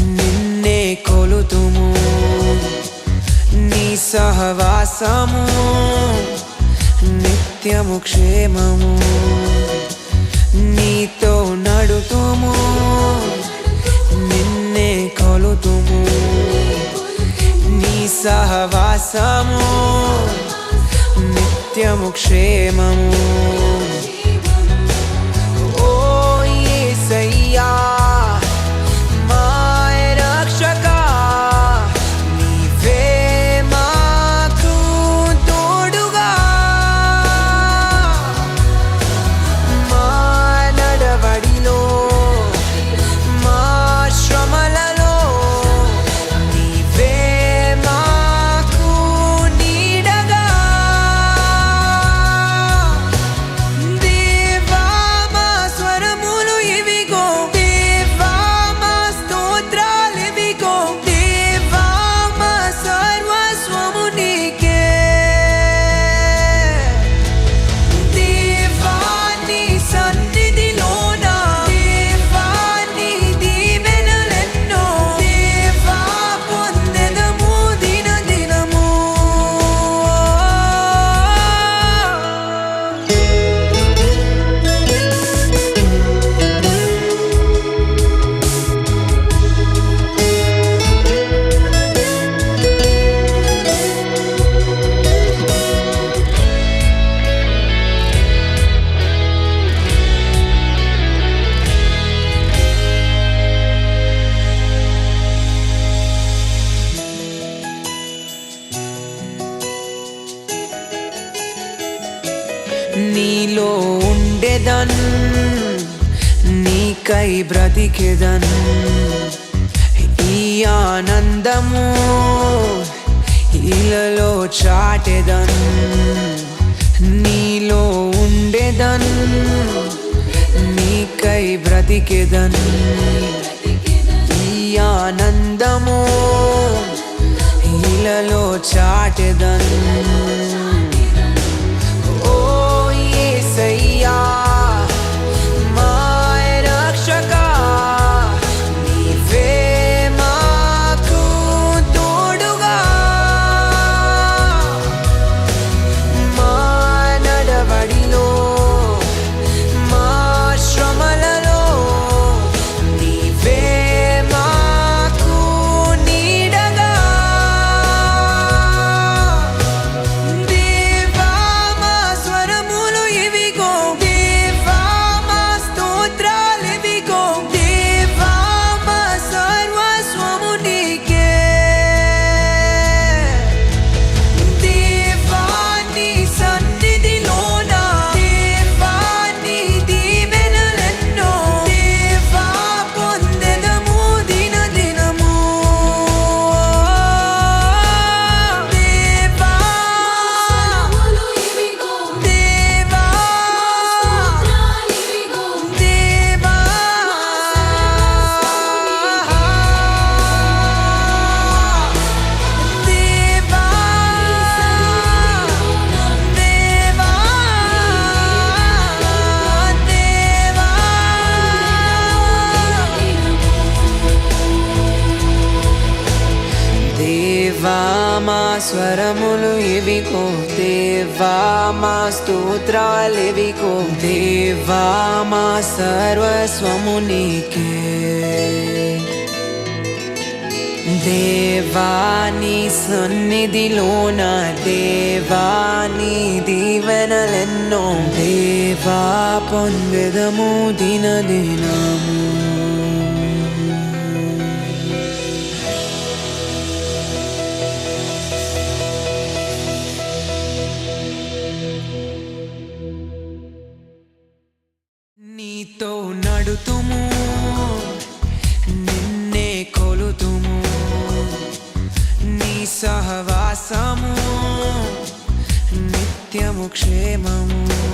నిన్నే కొలుతుము. నీ సహవాసము నిత్యము క్షేమము. నీతో నడుతుము నిన్నే కొలుతుము. నీ సహవాసము నిత్యము క్షేమము. నీలో ఉండేదన్ నీకై బ్రతికెదన్. ఈ ఆనందము ఇలలో చాటెదన్ నీలో ఉండేదన్ నీకై బ్రతికెదన్. ఈ ఆనందము ఇలలో చాటెదన్. మా స్వరములు ఇవిగో దేవా మా స్తోత్రాలు ఇవిగో దేవా మా సర్వస్వము నీకే దేవాని సన్నిధిలోన దేవాని దీవెనలెన్నో దేవా పొందెదము దిన దినము నడుతుము నిన్నే కొలుతుము. నీ సహవాసము. నిత్యము క్షేమము.